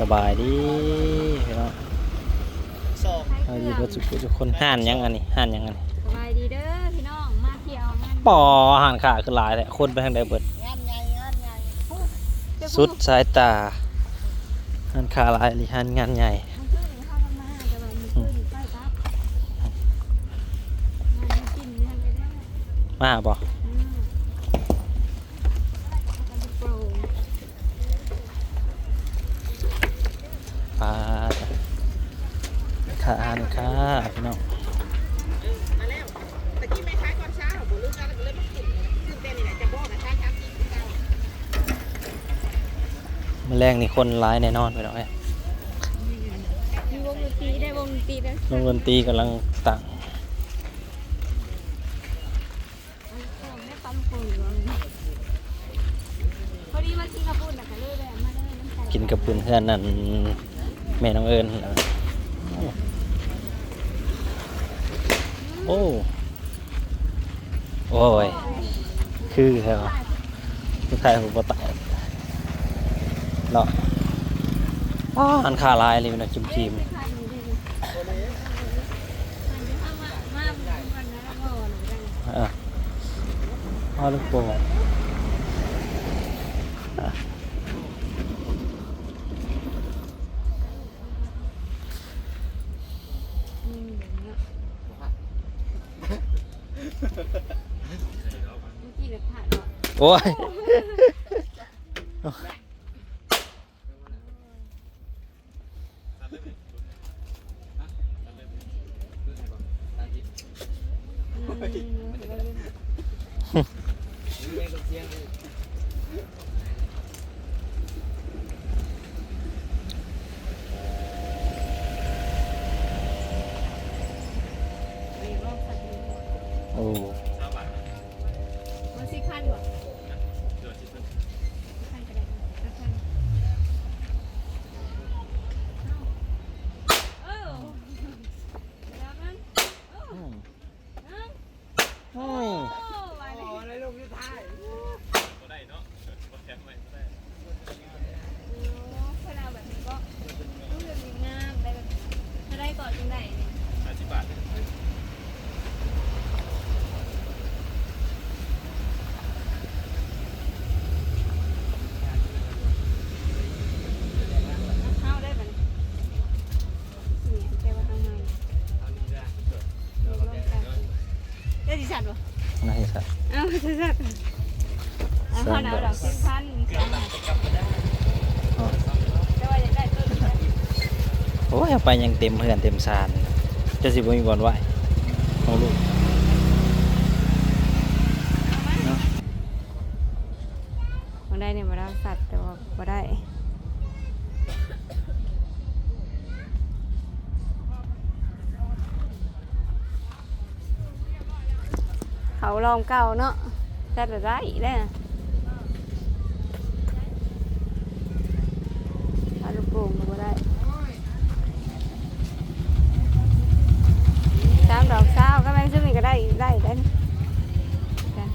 สบายดีพี่น้องสองเอาดีเบ่สุขทุกคนห่านยังอันนี้ห่านยังอันนี้สบายดีเด้อพี่น้องมาเที่ยวงานปอห่านขาคือหลายแหละคนไปทางใดเบิดงานไงงานไงเดี๋ยวสุดสายตาห่านขาหลายหรือห่านงานใหญ่มันขึ้นข้าวกันมาแต่ว่ามันขึ้นไปครับมันกิ ช้าช้ากินเจ้าแมลงนี่คนร้ายแน่นอนพี่น้องเอ้ยมีวงดนตรีได้วงดนตรีได้ลงดนตรีกำลังตั้งไม่ปั๊มปุ๋ยวันพอดีมากินกระปุ่นเลยแบบมาเลยน้ำตาลกินกับปืนเพื่อนนั่นแม่น้องเอิญแล้ว โอ้โอ้ย คือแถวผู้ชายผมบ่ตายเนาะอ้าวอันขาลายเลยพี่น้องจิ้มจิมไม่ทานเลยมันจะทำมามาวันนั้นแล้วก็วันนั้นอะอ้าวลูกโป่งอะ อืมอย่างเงี้ยเมื่อกี้เดี๋ยวผ่านหรอ โอ้ย โอ้ มันสิขั้นวะขั้นก็ได้ขั้นเอ้าแล้วมัน อืม เอ้า โอ้ย โอ้มาเลย อะไรลงที่ท้าย โอ้คนเอาแบบนี้ก็ต้องเรียนดีงามได้แบบถ้าได้ก่อนจังได้เนี่ยเข้าได้ปะเนี่ยนี่แปลว่าข้างในดูร่องกันได้ดิฉันปะ น่าเห็นสัตว์เอาดิฉันเอาข้าวหนาวดอกสิบพันแต่ว่าอยากได้ต้นนี้นะโอ้ยเอาไปยังเต็มเพื่อนเต็มซานจะสิบ่มีบอลไหวของลูก เขาลองเก่าเนาะสัตว์ได้ได้นะอาลูกโป่งก็บ่ได้สามดอกเช้าก็แม่งซึ่งนี่ก็ได้ได้ได้นะจ้ะ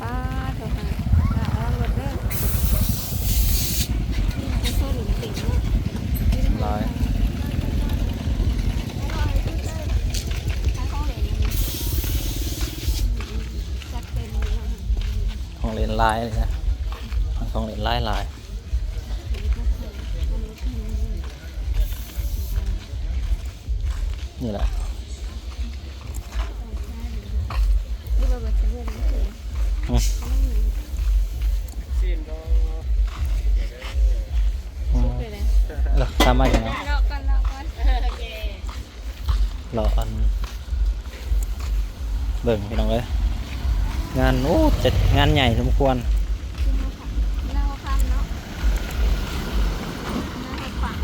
ป้าเถอะค่ะป้าเอารถเด้อนี่จะโซ่หนึ่งติ่งเนาะ ร้อย ใช้ข้องเหลนมันจัดเต็มเลยนะ ของเล่นลายเลยนะของเล่นลายลายนี่แหละดูแบบแบบจะเล่นไม่ถึงอืมสิ้นก็อืชุมบเลยนะเออทำมาอย่างไงเลาะกันเลาะกันโอเครออันเบิ่งพี่น้องเลย งานโอ้จัดงานใหญ่สมควรกินมาค่ะหน้าข้างเนาะหน้าให้ขวาง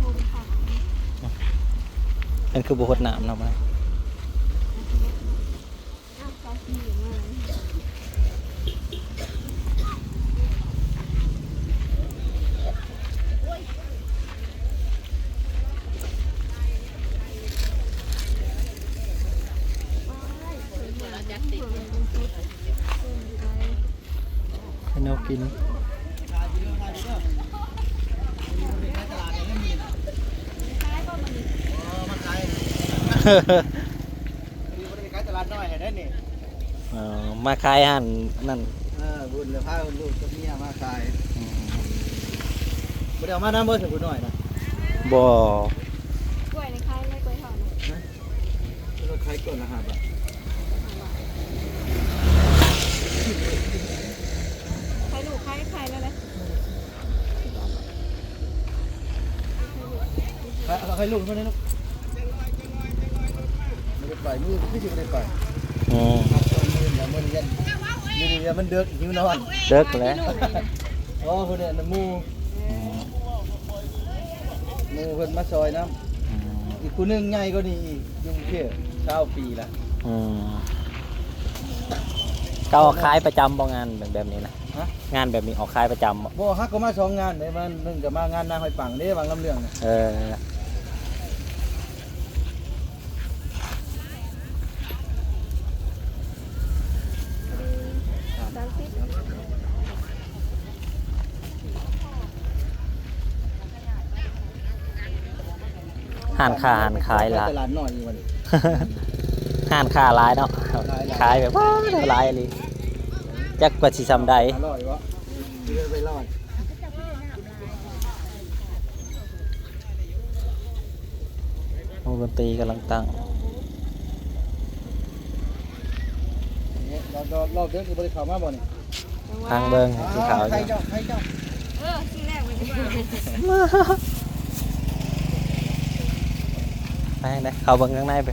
โฮมค่ะอันคือบุหดน้ำเนาะมา อ้าวซอสมีอยู่มากว้ายสวยงาม ให้น กกินขายตลาดน้อยเห็นได้นี่เอ่อมาขายอาหารนั่นเออบุญเลยพาลูกกับเมียมาขายบ่ได้เอามาน้ำบ่ถึงบุญน้อยนะบ่กล้วยในคล้ายเลยกล้วยทอดนะรถขายก่อนละห้าบาท คล้ายลูกคล้ายคล้ายแล้วเลยขายขายลูกเท่านั้นลูกไม่ได้ไปมือพี่สิไม่ได้ไปอืมครับตอนมืออย่ามือเย็นนี่เดี๋ยวมันเดือดหิวนอนเลิกแล้วโอ้เพิ่นเนี่ยน้ำมูอืมหมูเพิ่นมาซอยน้อืมำอีกคู่หนึงใหญ่ก็นี่อีกยุ่งเที่ยวเช้าปีละอืมก็ออกขายประจำบ่งานแบบแบบนี้นะ ฮะ งานแบบนี้ออกขายประจำบ่บ่ฮักก็มาสองงานเด้มันหนึงก็มางานนางหอยปังเด้บางลำเรื่องน่ะเออสามสิบห่านค้าห่านขายหลาย ตลาดน้อยอยู่วันนี้ ห่านค้าหลายเนาะขายแบบว้าวหลายอะไร จักกว่าสิซำใดอร่อยวะเรือไปรอดวงดนตรีกำลังตั้งเนี่ยรอบรอบรอบเดือนนี้บริขาวมาบ่นี่ทางเบิงสีขาวใครจ้ะเจ้าใครเจ้าเออชื่อแรกมันจะไปนะเข้าเบิงข้างในไป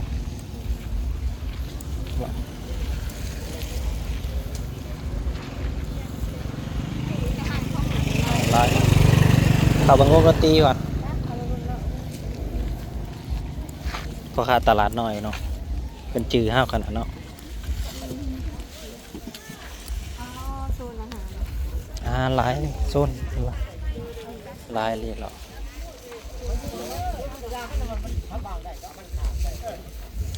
ร้อยเข้าเบิงวงดนตรีก่อนเพราะค่าตลาดหน้อยเนาะเป็นจือห้าวขนาดเนาะอาหารอ่าหลายนี่โซนหลายเลยเหรอ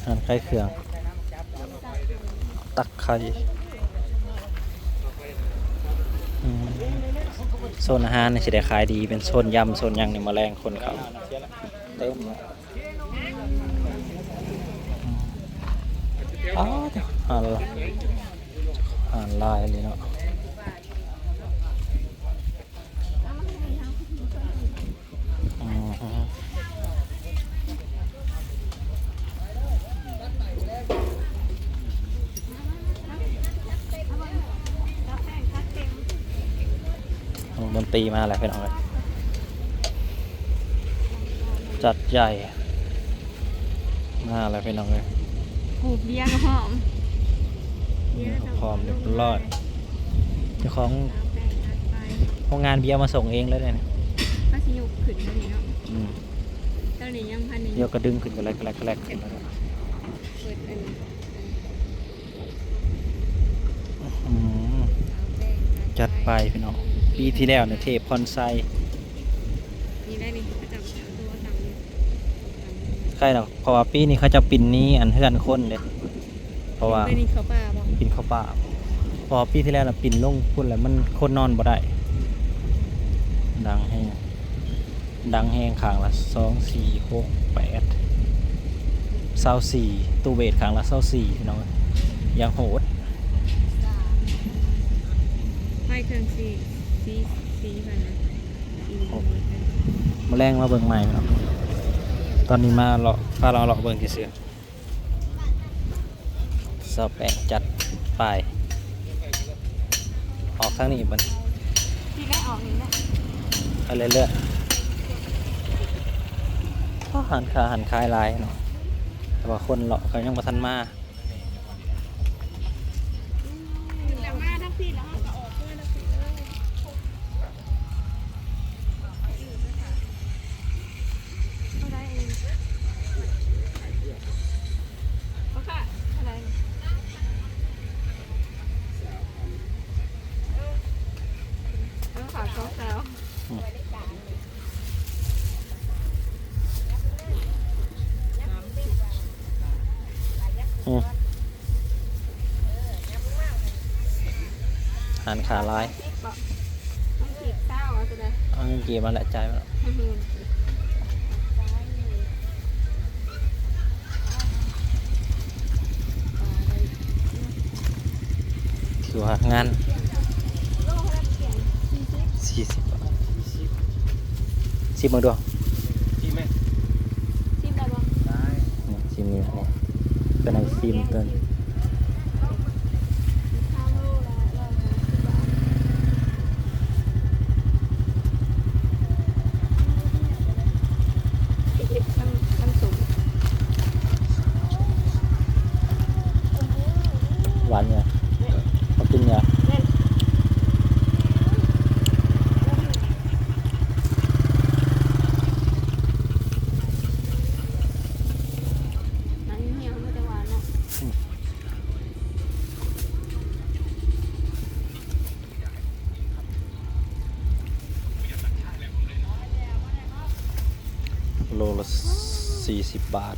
หันไข่เครื่อง ตักไข่อืม โซนอาหารนี่สิได้ขายดีเป็นโซนยำโซนยังนี่แมาแรงคนเขาเติมอ๋อเดี๋ยวอ่านละอ่านลายเลยเนาะ อืมฮึ รับแป้งคัดเต็ม วงดน ตรีมาแล้วพี่น้องเลยจัดใหญ่ มาแล้วพี่น้องเลยหูเบียร์กับหอมเบียร์กับพร้อมเรียบร้อยเจ้าของรับแป้งคัดไปโรงงานเบียร์มาส่งเองเลยเนี่ยก็สิยุกขึ้นแล้วนี่เนาะอืมตอนนี้ยังพันนี่เดี๋ยวก็ดึงขึ้นกันเลยกระแลกกระแลกขึ้นแล้วก็เปิดอันอืมจัดไปพี่น้อง ปีที่แล้วเนี่ยเทพพรไซนี่ได้นี่ประจำตัวสั่งนี่ใช่หรอกเพราะว่าปีนี้เขาจะปิ่นนี้อันเฮือนคนเลยเพราะว่าไม่นี่เขาป่าบอกปิ่นเข้าป่าเพอปีที่แล้วน่ะปิ่นลงพุ่นแล้วมันคนนอนบ่ได้ ดังแห้งดังแห้งขางละสองสี่หกแปดเศร้าสี่ตู้เบสขางละเศร้าสี่พี่น้องยังโหด ไม่เครื่องสี สีสีพันนะอีกหมดเลยมาแรงมาเบิ่งใหม่พี่น้องตอนนี้มาเลาะพาเราเลาะเบิ่งเสือสอบแปะจัดไปออกทางนี้บันที่ได้ออกนี่แหละไปเรื่อยๆก็หันขาหันคายหลายเนาะแต่ว่าคนเลาะเขายังมาทันมา แต่มาทั้งพี่แล้วก็ออกด้วยทั้งพี่เลยเท่าไรเองเขาค่ะเท่าไรเอาฝากเขาแซว อืม หารขาลายสิบบ่มันสิบเก้าเอาตัวใดเอาเงินกี่มาแหละจ่ายมาแล้วให้เห็นซ้ายเลยถือว่างานโลละเปลี่ยนสี่สิบ40บาทสิบมาดูที่แม่สิบได้บ่ได้นี่สิบนี่นี่เป็นไอซิมเติ้ลข้าวโลละร้อยห้าสิบบาทมันมันสูง หวานเนี่ยมากินเนี่ย เล่นอันนี้เหี่ยวไม่ได้หวานเนาะ โลละสี่สิบบาท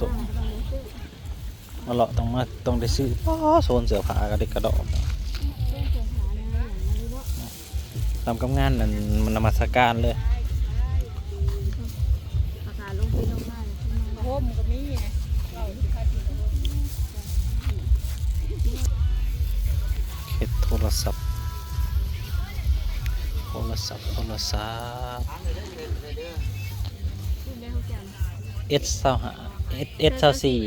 สมมาเลาะต้องมาต้องได้ซื้อป้อโซนเสือผาก็ได้กกระดอกทำกับงานนั่นมันนมัสการเลยเขตโทรศัพท์โทรศัพท์โทรศัพท์เอสซาวหา เอสเศร้าสี่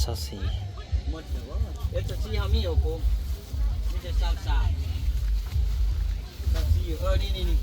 เศร้าสี่หมดแต่ว่าเอสซีเขามีโอ้โหมีแต่สามสามสามสี่เออนี่นี่นี่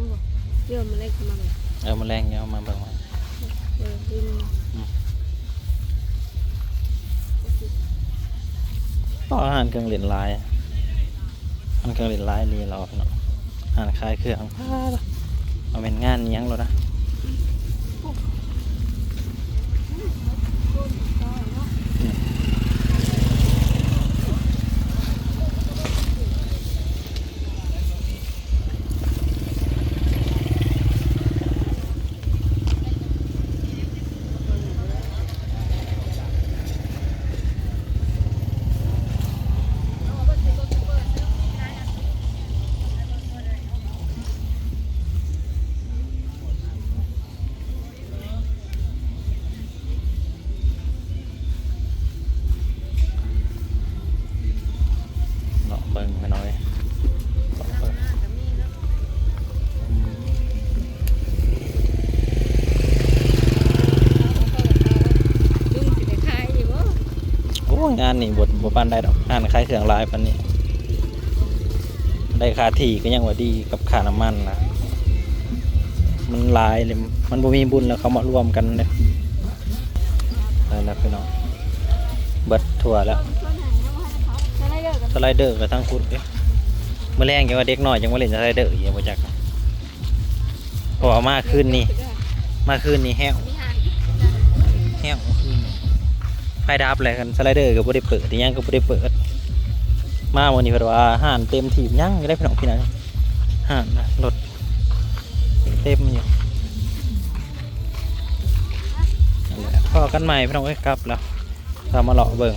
ว่าเอาบ่เดี๋ยวมันเล็กขึ้นมาเลยเอามาแรงเงี้ยเอามาเบิ่งมาเออดินต่ออาหารเครื่องเล่นลายอาหารเครื่องเล่นลายนี่เราเนาะอาหารคลายเครื่องพาดเอาเป็นงานเนี้ยงแล้วนะ งานนี่บทบปานได้ดอกงานคลายเครื่องลายปันนี้ ได้ค่าที่ก็ยังว่าดีกับค่าน้ำมันนะมันลายเลยมันบ่มีบุญแล้วเขามารวมกันเลยได้แล้วพี่น้องเบิดถั่วแล้วต้นไหนยังบ่ให้เขาจะได้เลิกกันสไลเดอร์กับทั้งคุดเมื่อแรงยังว่าเด็กหน้อยยังว่าเล่นสไลเดอร์อยู่บ่จักเพราะว่ามาคืนนี้มาคืนนี้แห้วมีหายคืนนี้ไฟดับเลยกันสไลเดอร์ก็บ่ได้เปิดยังก็บ่ได้เปิด มาวันนี้เพิ่นว่าห่านเต็มทีมยังได้พี่น้องพี่น้องห่านนะรถเต็มอยู่นั่นแหละพอกันใหม่พี่น้องเอ้ยกลับแล้วเรามาเลาะเบิ่ง